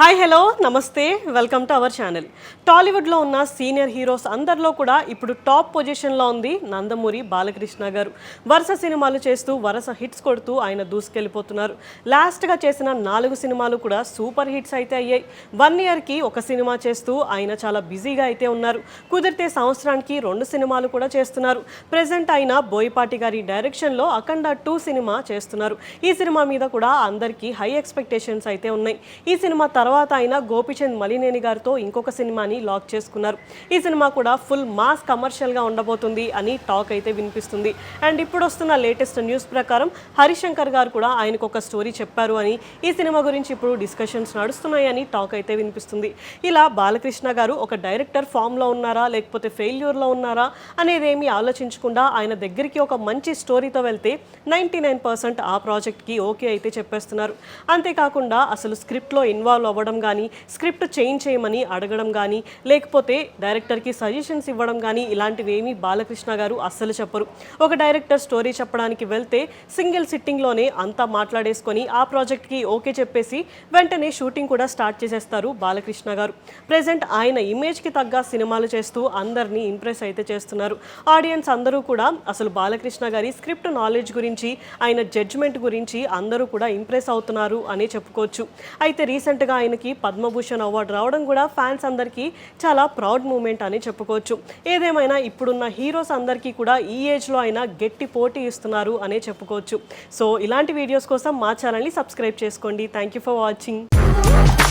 Hi hello నమస్తే welcome to our channel టాలీవుడ్లో ఉన్న సీనియర్ హీరోస్ అందరిలో కూడా ఇప్పుడు టాప్ పొజిషన్లో ఉంది నందమూరి బాలకృష్ణ గారు. వరుస సినిమాలు చేస్తూ వరుస హిట్స్ కొడుతూ ఆయన దూసుకెళ్ళిపోతున్నారు. లాస్ట్గా చేసిన నాలుగు సినిమాలు కూడా సూపర్ హిట్స్ అయితే అయ్యాయి. వన్ ఇయర్కి ఒక సినిమా చేస్తూ ఆయన చాలా బిజీగా అయితే ఉన్నారు. కుదిరితే సంవత్సరానికి రెండు సినిమాలు కూడా చేస్తున్నారు. ప్రజెంట్ ఆయన బోయపాటి గారి డైరెక్షన్లో అఖండ టూ సినిమా చేస్తున్నారు. ఈ సినిమా మీద కూడా అందరికీ హై ఎక్స్పెక్టేషన్స్ అయితే ఉన్నాయి. ఈ సినిమా తర్వాత ఆయన గోపిచంద్ మలినేని గారితో ఇంకొక సినిమాని లాక్ చేసుకున్నారు. ఈ సినిమా కూడా ఫుల్ మాస్ కమర్షియల్గా ఉండబోతుంది అని టాక్ అయితే వినిపిస్తుంది. అండ్ ఇప్పుడు వస్తున్న లేటెస్ట్ న్యూస్ ప్రకారం హరిశంకర్ గారు కూడా ఆయనకు ఒక స్టోరీ చెప్పారు అని ఈ సినిమా గురించి ఇప్పుడు డిస్కషన్స్ నడుస్తున్నాయని టాక్ అయితే వినిపిస్తుంది. ఇలా బాలకృష్ణ గారు ఒక డైరెక్టర్ ఫామ్లో ఉన్నారా లేకపోతే ఫెయిల్యూర్లో ఉన్నారా అనేది ఏమీ ఆలోచించకుండా ఆయన దగ్గరికి ఒక మంచి స్టోరీతో వెళ్తే నైంటీ నైన్ పర్సెంట్ ఆ ప్రాజెక్ట్కి ఓకే అయితే చెప్పేస్తున్నారు. అంతేకాకుండా అసలు స్క్రిప్ట్లో ఇన్వాల్వ్ అవ్వడం కానీ స్క్రిప్ట్ చేంజ్ చేయమని అడగడం కానీ లేకపోతే డైరెక్టర్కి సజెషన్స్ ఇవ్వడం కానీ ఇలాంటివి ఏమీ బాలకృష్ణ గారు అస్సలు చెప్పరు. ఒక డైరెక్టర్ స్టోరీ చెప్పడానికి వెళ్తే సింగిల్ సిట్టింగ్లోనే అంతా మాట్లాడేసుకొని ఆ ప్రాజెక్ట్కి ఓకే చెప్పేసి వెంటనే షూటింగ్ కూడా స్టార్ట్ చేసేస్తారు బాలకృష్ణ గారు. ప్రజెంట్ ఆయన ఇమేజ్కి తగ్గ సినిమాలు చేస్తూ అందరినీ ఇంప్రెస్ అయితే చేస్తున్నారు. ఆడియన్స్ అందరూ కూడా అసలు బాలకృష్ణ గారి స్క్రిప్ట్ నాలెడ్జ్ గురించి ఆయన జడ్జ్మెంట్ గురించి అందరూ కూడా ఇంప్రెస్ అవుతున్నారు అని చెప్పుకోవచ్చు. అయితే రీసెంట్గా ఆయనకి పద్మభూషణ్ అవార్డు రావడం కూడా ఫ్యాన్స్ అందరికీ చాలా ప్రౌడ్ మూమెంట్ అని చెప్పుకోవచ్చు. ఏదేమైనా ఇప్పుడున్న హీరోస్ అందరికీ కూడా ఈ ఏజ్లో అయినా గట్టి పోటీ ఇస్తున్నారు అనే చెప్పుకోవచ్చు. సో ఇలాంటి వీడియోస్ కోసం మా ఛానల్ని సబ్స్క్రైబ్ చేసుకోండి. Thank you for watching